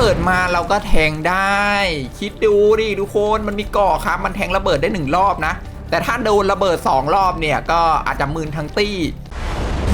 เบิดมาเราก็แทงได้ คิดดูดิทุกคนมันมีก่อครับ มันแทงระเบิดได้หนึ่งรอบนะ แต่ถ้าโดนระเบิด 2 รอบเนี่ยก็อาจจะมืนทั้งตี้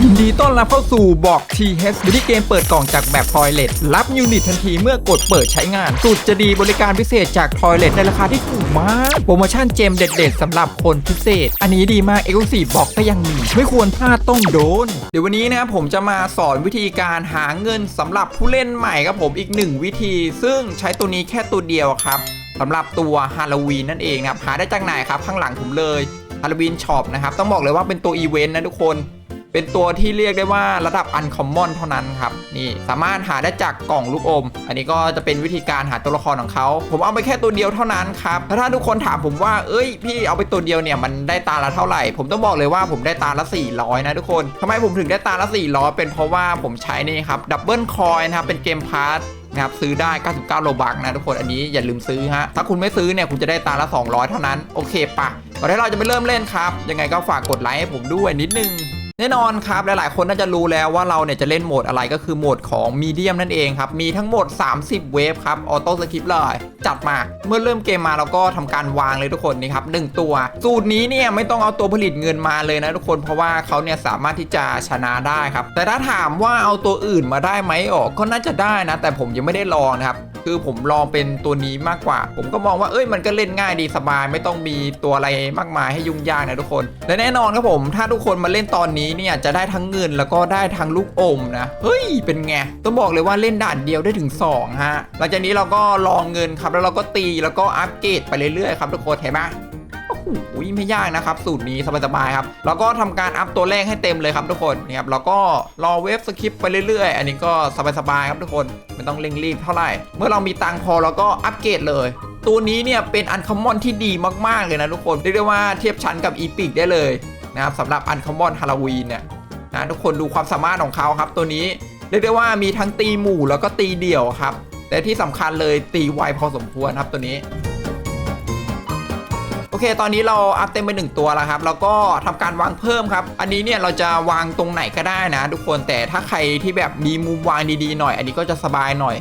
ยินดีต้อนรับเข้าสู่บอก TH วิธีเกมเปิดกล่องจากแบบ Toilet รับยูนิตทันทีเมื่อกดเปิดใช้งาน สุดจะดีบริการพิเศษจาก Toilet ในราคาที่ถูกมาก โปรโมชั่นเจมเด็ดๆสำหรับคนพิเศษ อันนี้ดีมาก e x c l u s i v e บอกก็ยังมี ไม่ควรพลาดต้องโดน เดี๋ยววันนี้นะครับผมจะมาสอนวิธีการหาเงินสำหรับผู้เล่นใหม่ครับผมอีกหนึ่งวิธี ซึ่งใช้ตัวนี้แค่ตัวเดียวครับสำหรับตัวฮาโลวีนนั่นเองนะครับหาได้จากไหนครับข้างหลังผมเลยฮาโลวีนช็อปนะครับต้องบอกเลยว่าเป็นตัวอีเวนต์นะทุกคน เป็นตัวที่เรียกได้ว่าระดับอันคอมมอนเท่านั้นครับนี่สามารถหาได้จากกล่องลูกอม อันนี้ก็จะเป็นวิธีการหาตัวละครของเขาผมเอาไปแค่ตัวเดียวเท่านั้นครับถ้าทุกคนถามผมว่าเอ้ย พี่เอาไปตัวเดียวเนี่ยมันได้ตาละเท่าไหร่ ผมต้องบอกเลยว่าผมได้ตาละ 400 นะทุกคนทำไมผมถึงได้ตาละ 400 เป็นเพราะว่าผมใช้นี่ครับดับเบิลคอยนะครับเป็นเกมพาร์ทนะครับซื้อได้ 99 โลบักนะทุกคน อันนี้อย่าลืมซื้อฮะ ถ้าคุณไม่ซื้อเนี่ย คุณจะได้ตาละ 200 เท่านั้น โอเคปะก่อนที่เราจะไปเริ่มเล่นครับ ยังไงก็ฝากกดไลค์ให้ผมด้วยนิดนึง แน่นอนครับหลายๆ คนน่าจะรู้แล้วว่าเราเนี่ยจะเล่นโหมดอะไรก็คือโหมดของมีเดียมนั่นเองครับ มีทั้งหมด 30 เวฟครับ ออโต้สคริปต์เลย จัดมา เมื่อเริ่มเกมมาเราก็ทำการวางเลยทุกคนนี่ครับดึงตัว สูตรนี้เนี่ยไม่ต้องเอาตัวผลิตเงินมาเลยนะทุกคน เพราะว่าเขาเนี่ยสามารถที่จะชนะได้ครับ แต่ถ้าถามว่าเอาตัวอื่นมาได้ไหมอ๋อก็น่าจะได้นะ แต่ผมยังไม่ได้ลองนะครับ คือผมลองเป็นตัวนี้มากกว่า ผมก็มองว่าเอ้ยมันก็เล่นง่ายดีสบาย ไม่ต้องมีตัวอะไรมากมายให้ยุ่งยากนะทุกคน และแน่นอนครับผม ถ้าทุกคนมาเล่นตอนนี้เนี่ยจะได้ทั้งเงินแล้วก็ได้ทั้งลูกอมนะเฮ้ยเป็นไงต้องบอกเลยว่าเล่นด่านเดียวได้ถึง2ฮะหลังจากนี้เราก็ลองเงินครับแล้วเราก็ตีแล้วก็อัปเกรดไปเรื่อยๆครับทุกคนเห็นไหม อ้โหไม่ยากนะครับ สูตรนี้สบายๆครับ แล้วก็ทำการอัพตัวเลขให้เต็มเลยครับทุกคนนี่ครับแล้วก็รอเวฟสคริปต์ไปเรื่อยๆ อันนี้ก็สบายๆครับทุกคนไม่ต้องเร่งรีบเท่าไหร่ เมื่อเรามีตังพอเราก็อัปเกรดเลย ตัวนี้เนี่ยเป็นอันคอมมอนที่ดีมากๆเลยนะทุกคนเรียกได้ว่าเทียบชั้นกับอีพิกได้เลยนะครับสำหรับอันคอมมอนฮาโลวีนเนี่ยนะทุกคนดูความสามารถของเขาครับ ตัวนี้เรียกได้ว่ามีทั้งตีหมู่แล้วก็ตีเดี่ยวครับ แต่ที่สำคัญเลยตีไวพอสมควรครับตัวนี้ โอเค ตอนนี้เราอัพเต็มไปหนึ่งตัวแล้วครับ แล้วก็ทำการวางเพิ่มครับ อันนี้เนี่ยเราจะวางตรงไหนก็ได้นะ ทุกคน แต่ถ้าใครที่แบบมีมุมวางดีๆหน่อย อันนี้ก็จะสบายหน่อย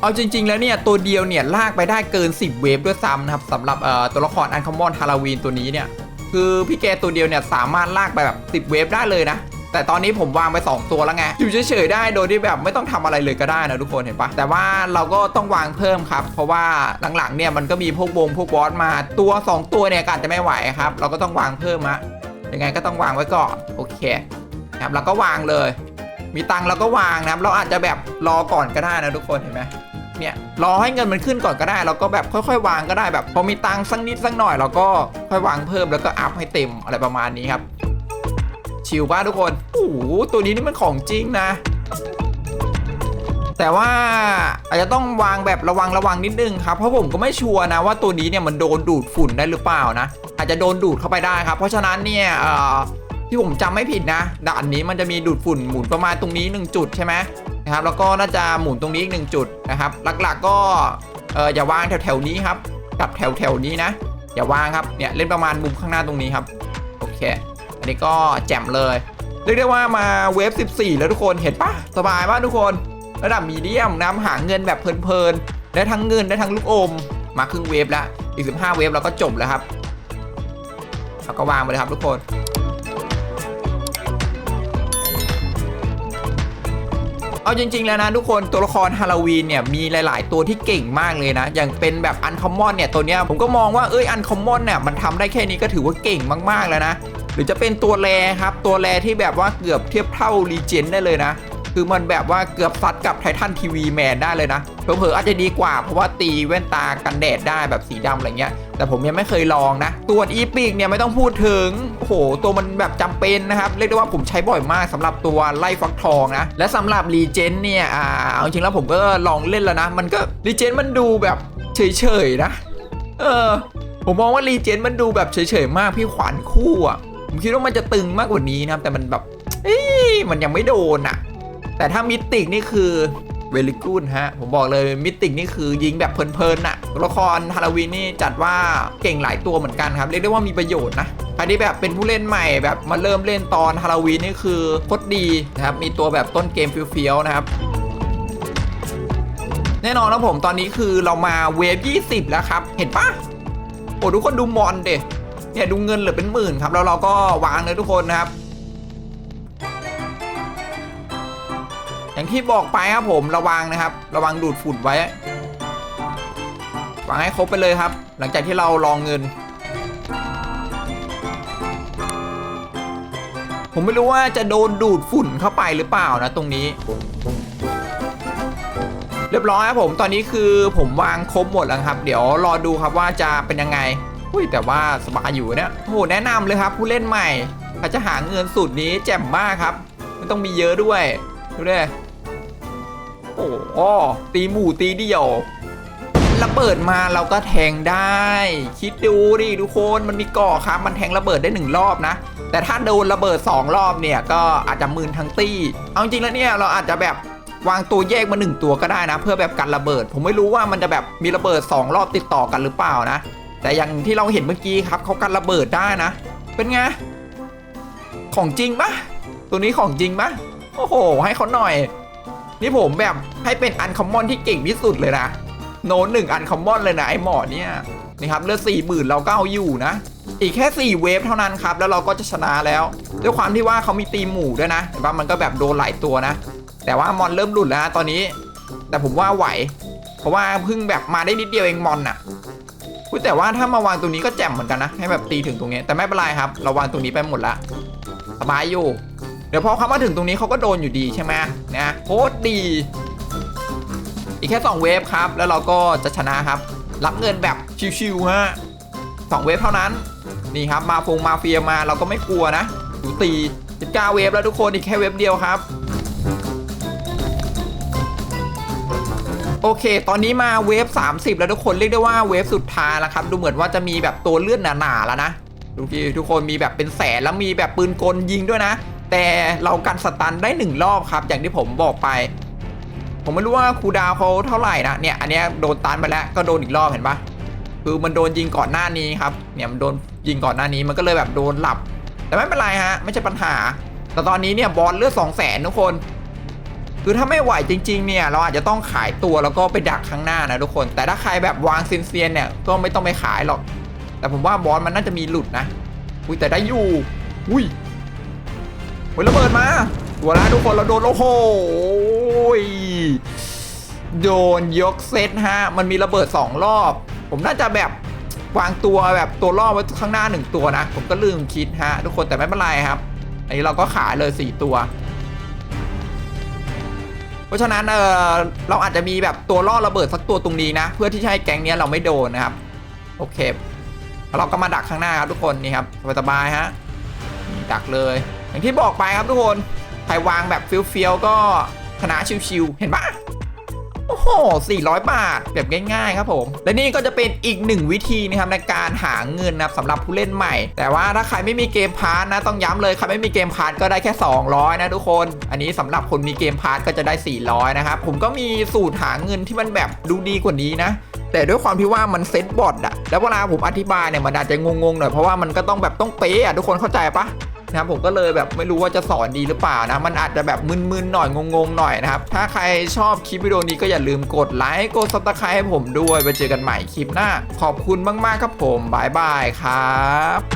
เอาจริง ๆ แล้วเนี่ยตัวเดียวเนี่ยลากไปได้เกิน 10 เวฟด้วยซ้ำนะครับสำหรับตัวละครอันคอมมอนฮาโลวีนตัวนี้เนี่ยคือพี่แกตัวเดียวเนี่ยสามารถลากไปแบบ 10 เวฟได้เลยนะ แต่ตอนนี้ผมวางไป 2 ตัวแล้วไง อยู่เฉยๆได้โดยที่แบบไม่ต้องทำอะไรเลยก็ได้นะทุกคนเห็นปะแต่ว่าเราก็ต้องวางเพิ่มครับ เพราะว่าหลังๆเนี่ยมันก็มีพวกวงพวกบอสมาตัว 2 ตัวเนี่ยอาจจะไม่ไหวครับ เราก็ต้องวางเพิ่มฮะยังไงก็ต้องวางไว้ก่อนโอเคครับเราก็วางเลย มีตังเราก็วางนะครับเราอาจจะแบบรอก่อนก็ได้นะทุกคนเห็นไหมเนี่ยรอให้เงินมันขึ้นก่อนก็ได้ เราก็แบบค่อยๆ วางก็ได้แบบ พอมีตังสักนิดสักหน่อยเราก็ค่อยวางเพิ่มแล้วก็อัพให้เต็มอะไรประมาณนี้ครับ ชิลป้าทุกคนโอ้โหตัวนี้นี่มันของจริงนะ แต่ว่าอาจจะต้องวางแบบระวังระวังนิดนึงครับ เพราะผมก็ไม่ชัวร์นะว่าตัวนี้เนี่ยมันโดนดูดฝุ่นได้หรือเปล่านะ อาจจะโดนดูดเข้าไปได้ครับ เพราะฉะนั้นเนี่ยที่ผมจำไม่ผิดนะด่านนี้มันจะมีดูดฝุ่นหมุนประมาณตรงนี้ 1 จุดใช่ไหมนะครับแล้วก็น่าจะหมุนตรงนี้อีกหนึ่งจุดนะครับ หลักๆก็เอออย่าวางแถวๆนี้ครับกับแถวๆนี้นะ อย่าวางครับเนี่ยเล่นประมาณมุมข้างหน้าตรงนี้ครับโอเค อันนี้ก็แจ่มเลย เรียกได้ว่ามาเวฟ 14 แล้วทุกคนเห็นปะสบายมากทุกคน ระดับมีเดียมน้ำหาเงินแบบเพลินๆได้ทั้งเงินได้ทั้งลูกอม มาครึ่งเวฟแล้วอีก 15 เวฟเราก็จบแล้วครับเราก็วางไปเลยครับทุกคนเอาจริงๆแล้วนะทุกคนตัวละครฮาโลวีนเนี่ยมีหลาย ๆ ตัวที่เก่งมากเลยนะ อย่างเป็นแบบอันคอมมอนเนี่ยตัวเนี้ยผมก็มองว่าเอ้ยอันคอมมอนเนี่ยมันทำได้แค่นี้ก็ถือว่าเก่งมากๆแล้วนะ หรือจะเป็นตัวแรครับ ตัวแรที่แบบว่าเกือบเทียบเท่ารีเจนได้เลยนะ คือมันแบบว่าเกือบซัดกับไททันทีวีแมนได้เลยนะเผลอๆอาจจะดีกว่าเพราะว่าตีแว่นตากันแดดได้แบบสีดำอะไรเงี้ย แต่ผมยังไม่เคยลองนะ ตัวอีพิกเนี่ยไม่ต้องพูดถึงโอ้โหตัวมันแบบจำเป็นนะครับ เรียกได้ว่าผมใช้บ่อยมากสำหรับตัวไล่ฟักทองนะ และสำหรับรีเจนเนี่ยอ่าเอาจริงแล้วผมก็ลองเล่นแล้วนะ มันก็รีเจนมันดูแบบเฉยๆนะ เออ ผมมองว่ารีเจนมันดูแบบเฉยๆมากพี่ขวัญคู่อะ ผมคิดว่ามันจะตึงมากกว่านี้นะครับ แต่มันแบบเอ้ยมันยังไม่โดนอะแต่ถ้ามิติกนี่คือเวลิกูนฮะ ผมบอกเลยมิติกนี่คือยิงแบบเพลินๆน่ะละครฮาโลวีนนี่จัดว่าเก่งหลายตัวเหมือนกันครับ เรียกได้ว่ามีประโยชน์นะใครที่แบบเป็นผู้เล่นใหม่แบบมาเริ่มเล่นตอนฮาโลวีนนี่คือโคตรดีนะครับ มีตัวแบบต้นเกมเฟี้ยวๆนะครับแน่นอนนะผมตอนนี้คือเรามาเวฟ 20 แล้วครับ เห็นปะโอ้ทุกคนดูมอนเด เนี่ยดูเงินเหลือเป็นหมื่นครับแล้วเราก็วางเลยทุกคนนะครับ อย่างที่บอกไปครับผมระวังนะครับ ระวังดูดฝุ่นไว้วางให้ครบไปเลยครับ หลังจากที่เราลองเงิน ผมไม่รู้ว่าจะโดนดูดฝุ่นเข้าไปหรือเปล่านะตรงนี้ เรียบร้อยครับผมตอนนี้คือผมวางครบหมดแล้วครับ เดี๋ยวรอดูครับว่าจะเป็นยังไง อุ้ยแต่ว่าสบายอยู่เนี่ยโหแนะนำเลยครับ ผู้เล่นใหม่ใครจะหาเงินสูตรนี้แจ่มมากครับไม่ต้องมีเยอะด้วยดูดิโอ้โหตีหมู่ตีเดียวระเบิดมาเราก็แทงได้ คิดดูดิทุกคนมันมีก่อครับ มันแทงระเบิดได้หนึ่งรอบนะ แต่ถ้าโดนระเบิด 2 รอบเนี่ยก็อาจจะมืนทั้งตี้ เอาจริงแล้วเนี่ยเราอาจจะแบบวางตัวแยกมาหนึ่งตัวก็ได้นะ เพื่อแบบกันระเบิด ผมไม่รู้ว่ามันจะแบบมีระเบิด 2 รอบติดต่อกันหรือเปล่านะ แต่อย่างที่เราเห็นเมื่อกี้ครับเขากันระเบิดได้นะ เป็นไง ของจริงปะตัวนี้ของจริงปะโอ้โห ให้เขาหน่อย นี่ผมแบบให้เป็นอันคอมมอนที่เก่งที่สุดเลยนะ โน้ตหนึ่งอันคอมมอนเลยนะไอหมอเนี่ยนี่ครับเลือดสี่หมื่นเราก็เอาอยู่นะ อีกแค่ 4 เวฟเท่านั้นครับ แล้วเราก็จะชนะแล้ว ด้วยความที่ว่าเขามีตีหมู่ด้วยนะเห็นปะมันก็แบบโดนหลายตัวนะ แต่ว่ามอนเริ่มหลุดแล้วนะตอนนี้ แต่ผมว่าไหว เพราะว่าเพิ่งแบบมาได้นิดเดียวเองมอนน่ะ อุ๊ยแต่ว่าถ้ามาวางตรงนี้ก็แจ่มเหมือนกันนะ ให้แบบตีถึงตรงนี้ แต่ไม่เป็นไรครับ เราวางตรงนี้ไปหมดละสบายอยู่ เดี๋ยวพอเขามาถึงตรงนี้เขาก็โดนอยู่ดีใช่ไหมนะโคตรดี อีกแค่ 2 เวฟครับ แล้วเราก็จะชนะครับ รับเงินแบบชิวๆฮะสองเวฟเท่านั้น นี่ครับ มาฟงมาเฟียมาเราก็ไม่กลัวนะดูตี19เวฟแล้วทุกคนอีกแค่เวฟเดียวครับ โอเค ตอนนี้มาเวฟ 30 แล้วทุกคนเรียกได้ว่าเวฟสุดท้ายแล้วครับ ดูเหมือนว่าจะมีแบบตัวเลื่อนหนาๆแล้วนะดูที่ทุกคนมีแบบเป็นแสนแล้วมีแบบปืนกลยิงด้วยนะ แต่เรากันสตันได้หนึ่งรอบครับ อย่างที่ผมบอกไป ผมไม่รู้ว่าครูดาวเขาเท่าไหร่นะเนี่ยอันเนี้ยโดนตันไปแล้วก็โดนอีกรอบเห็นปะคือมันโดนยิงก่อนหน้านี้ครับเนี่ยมันโดนยิงก่อนหน้านี้มันก็เลยแบบโดนหลับ แต่ไม่เป็นไรฮะไม่ใช่ปัญหา แต่ตอนนี้เนี่ยบอลเลือดสองแสนทุกคน คือถ้าไม่ไหวจริงๆเนี่ยเราอาจจะต้องขายตัวแล้วก็ไปดักข้างหน้านะทุกคน แต่ถ้าใครแบบวางเซียนๆเนี่ยก็ไม่ต้องไปขายหรอก แต่ผมว่าบอลมันน่าจะมีหลุดนะอุ้ยแต่ได้อยู่อุ้ยโอ้ยระเบิดมาตัวละทุกคนเราโดนโอ้โหโดนยกเซตฮะมันมีระเบิด 2 รอบ ผมน่าจะแบบวางตัวแบบตัวล่อไว้ข้างหน้า 1 ตัวนะ ผมก็ลืมคิดฮะ ทุกคนแต่ไม่เป็นไรครับอันนี้เราก็ขายเลย 4 ตัว เพราะฉะนั้นเออเราอาจจะมีแบบตัวล่อระเบิดสักตัวตรงนี้นะ เพื่อที่จะให้แก๊งเนี้ยเราไม่โดนนะครับ โอเค เราก็มาดักข้างหน้าครับทุกคนนี่ครับสบายๆฮะดักเลย อย่างที่บอกไปครับทุกคนใครวางแบบเฟี้ยวๆก็ชนะชิวๆเห็นปะ โอ้โห 400 บาท แบบง่ายๆครับผม และนี่ก็จะเป็นอีกหนึ่งวิธีนะครับในการหาเงินนะครับสำหรับผู้เล่นใหม่ แต่ว่าถ้าใครไม่มีเกมพาร์ทนะต้องย้ำเลยใครไม่มีเกมพาร์ทก็ได้แค่ 200 นะทุกคน อันนี้สำหรับคนมีเกมพาร์ทก็จะได้ 400 นะครับ ผมก็มีสูตรหาเงินที่มันแบบดูดีกว่านี้นะแต่ด้วยความที่ว่ามันเซ็ตบอทอะแล้วเวลาผมอธิบายเนี่ยมันอาจจะงงๆหน่อยเพราะว่ามันก็ต้องแบบต้องเป๊ะอะทุกคนเข้าใจปะ นะครับผมก็เลยแบบไม่รู้ว่าจะสอนดีหรือเปล่านะมันอาจจะแบบมึนๆหน่อยงงๆหน่อยนะครับถ้าใครชอบคลิปวิดีโอนี้ก็อย่าลืมกดไลค์กดซับสไครต์ให้ผมด้วยไปเจอกันใหม่คลิปหน้า ขอบคุณมากๆครับผมบายบายครับ